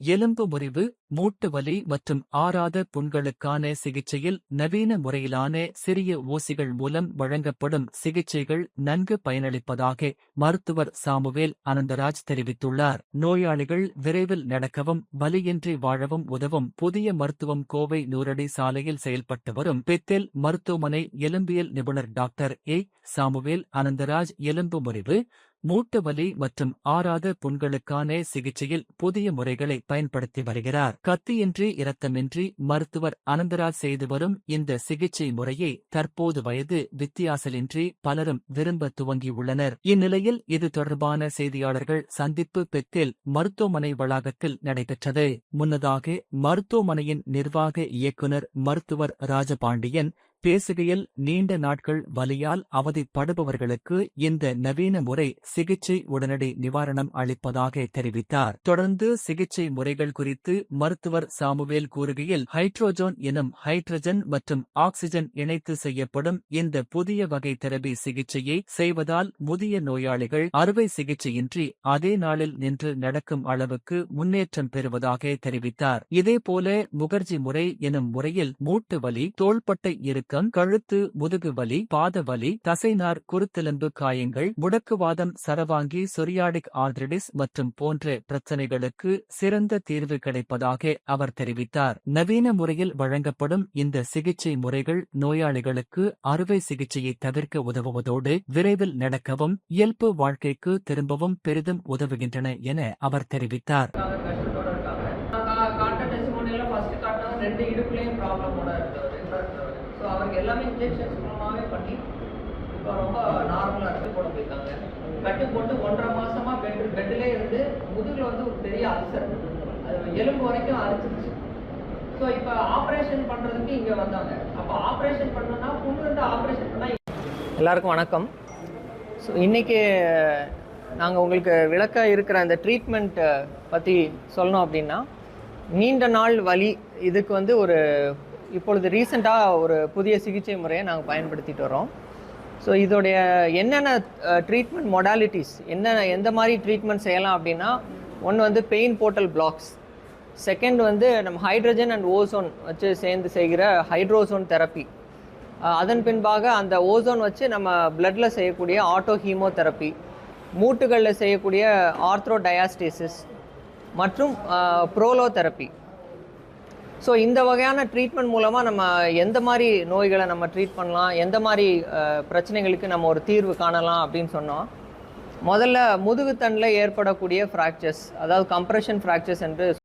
எலும்பு முறிவு மூட்டு வலி மற்றும் ஆறாத புண்களுக்கான சிகிச்சையில் நவீன முறையிலான சிறிய ஊசிகள் மூலம் வழங்கப்படும் சிகிச்சைகள் நன்கு பயனளிப்பதாக மருத்துவர் சாமுவேல் அனந்தராஜ் தெரிவித்துள்ளார். நோயாளிகள் விரைவில் நடக்கவும் வலியின்றி வாழவும் உதவும். புதிய மருத்துவம் கோவை நூறடி சாலையில் செயல்பட்டு வரும் பெத்தேல் மருத்துவமனை எலும்பியல் நிபுணர் டாக்டர் ஏ. சாமுவேல் அனந்தராஜ் எலும்பு முறிவு மூட்டு வலி மற்றும் ஆறாத புண்களுக்கான சிகிச்சையில் புதிய முறைகளை பயன்படுத்தி வருகிறார். கத்தியின்றி இரத்தமின்றி மருத்துவர் அனந்தராஜ் செய்து வரும் இந்த சிகிச்சை முறையை தற்போது வயது வித்தியாசலின்றி பலரும் விரும்ப துவங்கியுள்ளனர். இந்நிலையில் இது தொடர்பான செய்தியாளர்கள் சந்திப்பு பெத்தில் மருத்துவமனை வளாகத்தில் நடைபெற்றது. முன்னதாக மருத்துவமனையின் நிர்வாக இயக்குனர் மருத்துவர் ராஜபாண்டியன் பேசுகையில் நீண்ட நாட்கள் வலியால் அவதிப்படுபவர்களுக்கு இந்த நவீன முறை சிகிச்சை உடனடி நிவாரணம் அளிப்பதாக தெரிவித்தார். தொடர்ந்து சிகிச்சை முறைகள் குறித்து மருத்துவர் சாமுவேல் கூறுகையில் ஹைட்ரோஜோன் எனும் ஹைட்ரஜன் மற்றும் ஆக்சிஜன் இணைத்து செய்யப்படும் இந்த புதிய வகை தெரபி சிகிச்சையை செய்வதால் முதிய நோயாளிகள் அறுவை சிகிச்சையின்றி அதே நாளில் நின்று நடக்கும் அளவுக்கு முன்னேற்றம் பெறுவதாக தெரிவித்தார். இதேபோல முகர்ஜி முறை எனும் முறையில் மூட்டு வலி தோள்பட்டை வீக்கம் கழுத்து முதுகு வலி பாத வலி தசைநார் குருத்தெலும்பு காயங்கள் முடக்குவாதம் சரவாங்கி சொரியாடிக் ஆர்த்ரிடிஸ் மற்றும் போன்ற பிரச்சனைகளுக்கு சிறந்த தீர்வு கிடைப்பதாக அவர் தெரிவித்தார். நவீன முறையில் வழங்கப்படும் இந்த சிகிச்சை முறைகள் நோயாளிகளுக்கு அறுவை சிகிச்சையை தவிர்க்க உதவுவதோடு விரைவில் நடக்கவும் இயல்பு வாழ்க்கைக்கு திரும்பவும் பெரிதும் உதவுகின்றன என அவர் தெரிவித்தார். ரெண்டு இடுப்புலையும் ப்ராப்ளமோட இருந்தவர் ஸோ அவருக்கு எல்லாமே இன்ஜெக்ஷன்ஸ் மூலமாகவே பண்ணி இப்போ ரொம்ப நார்மலாக இருக்கு போட போயிருக்காங்க. கட்டு போட்டு ஒன்றரை மாதமாக பெட் பெட்டிலே இருந்து முதுகில் வந்து ஒரு பெரிய அல்சர். அது எலும்பு வரைக்கும் அரிச்சிருச்சு. ஸோ இப்போ ஆப்ரேஷன் பண்ணுறதுக்கு இங்கே வந்தாங்க. அப்போ ஆப்ரேஷன் பண்ணணும்னா புண்ணு இருந்து ஆப்ரேஷன் பண்ணால் எல்லாருக்கும் வணக்கம். ஸோ இன்றைக்கி நாங்கள் உங்களுக்கு விளக்க இருக்கிற அந்த ட்ரீட்மெண்ட்டை பற்றி சொல்லணும் அப்படின்னா நீண்ட நாள் வலி இதுக்கு வந்து ஒரு இப்பொழுது ரீசெண்டாக ஒரு புதிய சிகிச்சை முறையை நாங்கள் பயன்படுத்திட்டு வரோம் ஸோ இதோடைய என்னென்ன ட்ரீட்மெண்ட் மொடாலிட்டிஸ் என்னென்ன எந்த மாதிரி ட்ரீட்மெண்ட் செய்யலாம் அப்படின்னா ஒன்று வந்து பெயின் போர்ட்டல் பிளாக்ஸ் செகண்ட் வந்து நம்ம ஹைட்ரஜன் அண்ட் ஓசோன் வச்சு சேர்ந்து செய்கிற ஹைட்ரோசோன் தெரப்பி அதன் பின்பாக அந்த ஓசோன் வச்சு நம்ம பிளட்டில் செய்யக்கூடிய ஆட்டோ ஹீமோதெரப்பி மூட்டுகளில் செய்யக்கூடிய ஆர்த்ரோ டயாஸ்டேசிஸ் மற்றும் ப்ரோலோ தெரப்பி ஸோ இந்த வகையான ட்ரீட்மெண்ட் மூலமாக நம்ம எந்த மாதிரி நோய்களை நம்ம ட்ரீட் பண்ணலாம்? எந்த மாதிரி பிரச்சனைகளுக்கு நம்ம ஒரு தீர்வு காணலாம் அப்படின்னு சொன்னோம். முதல்ல முதுகுத்தண்டில் ஏற்படக்கூடிய ஃப்ராக்சர்ஸ் அதாவது கம்ப்ரெஷன் ஃப்ராக்சர்ஸ் என்று